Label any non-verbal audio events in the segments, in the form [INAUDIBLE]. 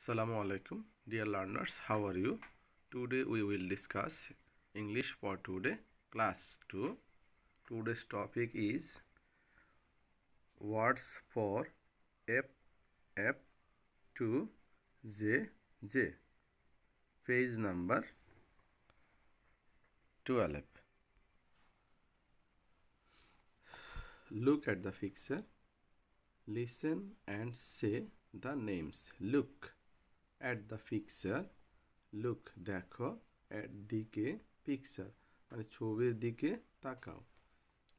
Assalamu alaikum, dear learners. How are you? Today we will discuss English for today, class 2. Today's topic is words for F F to J J. Page number 12. Look at the picture. Listen and say the names. Look at the picture. Look দেখো, at দিকে picture মানে ছবির দিকে তাকাও।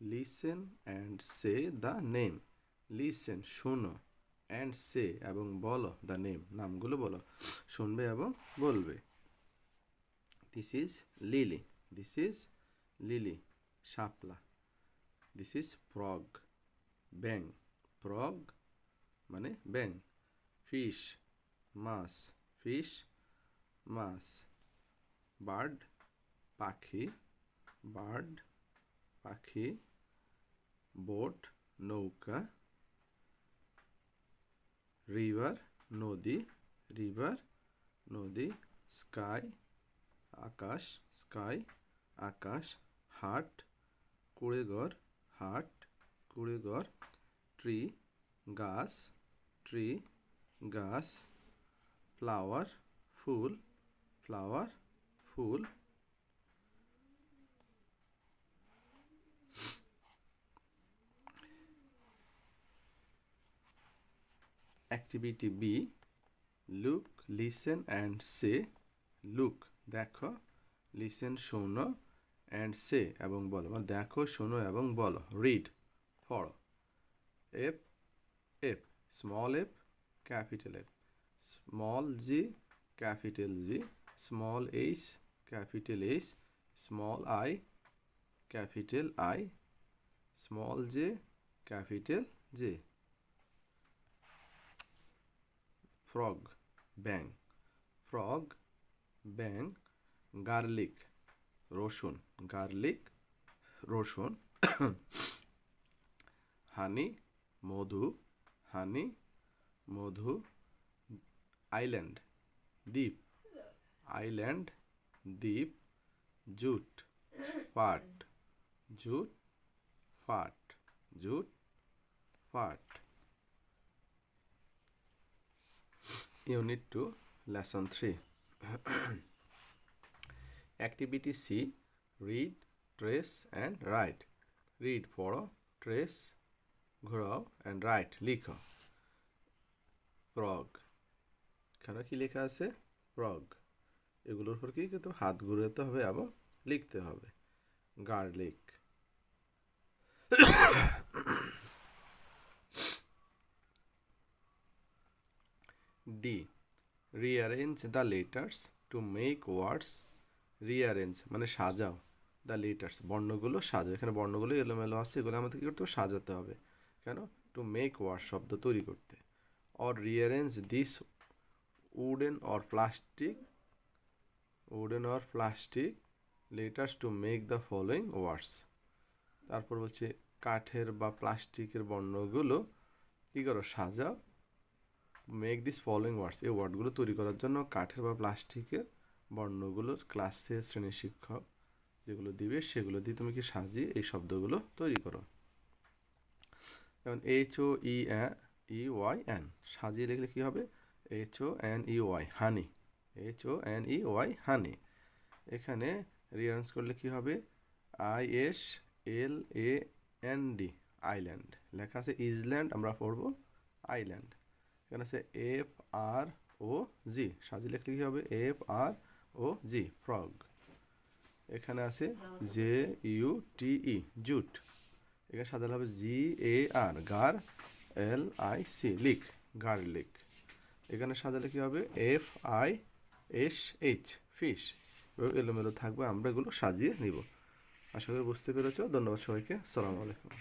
Listen and say the name listen শোনো and say এবং বলো the name নামগুলো বলো, শুনবে এবং বলবে। This is lily this is lily Shapla. This is frog ব্যাং ফ্রগ মানে ব্যাং ফিশ মাছ। ফিশ মাছ বার্ড পাখি বার্ড পাখি বোট নৌকা রিভার নদী রিভার নদী স্কাই আকাশ স্কাই আকাশ হাট কুড়েঘর হাট কুড়েঘর ট্রি গাছ ট্রি গাছ ফ্লাওয়ার ফুল flower full activity B look listen and say look দেখো লিসেন শোনো অ্যান্ড সে এবং বলো। মানে দেখো, শোনো এবং বলো। রিড পড়ো। F F small F capital F small G capital G small H capital H small I capital I small J capital J frog bang frog ব্যাং গার্লিক রসুন গার্লিক রসুন. [COUGHS] হানি মধু হানি মধু আইল্যান্ড দ্বীপ আইল্যান্ড দ্বীপ, jute, পাট jute পাট jute, পাট। Unit two lesson three activity C read trace and write read পড়ো ট্রেস ঘোরাও অ্যান্ড রাইট লিখো। প্রগ এখানে কি লেখা আছে? frog এগুলোর উপর কি কিন্তু হাত ঘুরাতে হবে এবং লিখতে হবে। Garlic. D Rearrange the letters to make words. Rearrange মানে সাজাও। দ্য লেটার্স বর্ণগুলো সাজাও। এখানে বর্ণগুলো এলোমেলো আছে, এগুলো আমাদের কী করতে হবে? সাজাতে হবে। কেন? টু মেক ওয়ার্ড শব্দ তৈরি করতে। Or rearrange this wooden or plastic wooden or plastic letters to make the following words তারপর বলছে, কাঠের বা প্লাস্টিকের বর্ণগুলো কী করো, সাজাও। মেক দিস ফলোয়িং ওয়ার্ডস এই ওয়ার্ডগুলো তৈরি করার জন্য কাঠের বা প্লাস্টিকের বর্ণগুলো ক্লাসে শ্রেণির শিক্ষক যেগুলো দিবে, সেগুলো দিয়ে তুমি কি সাজিয়ে এই শব্দগুলো তৈরি করো। যেমন H O E E Y N সাজিয়ে লিখলে কী হবে? H O N E Y honey H O N E Y honey এখানে রিয়ারেন্স করলে কী হবে? I S L A N D island লেখা আছে ইজল্যান্ড আমরা পড়ব আইল্যান্ড এখানে আছে এফ আর ও জি সাজি লিখলে কী হবে? এফ আর ও জি ফ্রগ এখানে আছে J U T E jute এখানে সাজালে হবে G A R gar L I C lic garlic এখানে সাজালে কী হবে? F I S H fish এলোমেলো থাকবে, আমরা এগুলো সাজিয়ে নিব। আশা করি বুঝতে পেরেছ। ধন্যবাদ সবাইকে। আসসালামু আলাইকুম।